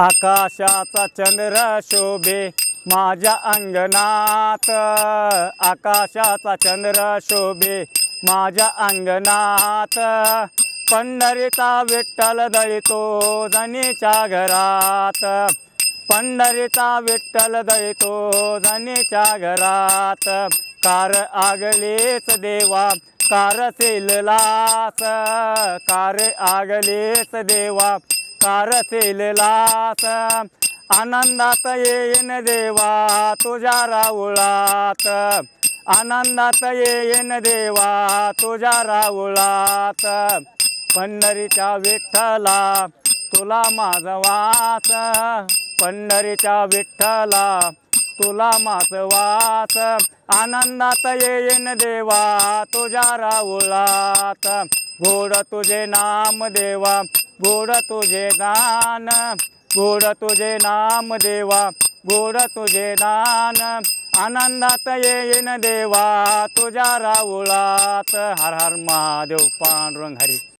आकाशाचा चंद्र शोभे माझ्या अंगणात. आकाशाचा चंद्र शोभे माझ्या अंगणात. पंढरीचा विठ्ठल दळितो जनीच्या घरात. पंढरीचा विठ्ठल दळितो जनीच्या घरात. कार आगलेच देवा कार सेललास. कार आगलेच देवा कार सेललास आनंदात येईन देवा तुझ्या राऊळात. आनंदात येईन देवा तुझ्या राऊळात. पंढरीच्या विठ्ठला तुला माझ वास. पंढरीच्या विठ्ठला तुला माझ वास. आनंदात येईन देवा तुझ्या राऊळात. गोड तुझे नाम देवा गोड तुझे गान गोड तुझे नाम देवा गोड तुझे दान. आनंदात येईन देवा तुझ्या राऊळात हर हर महादेव पांडुरंग हरी.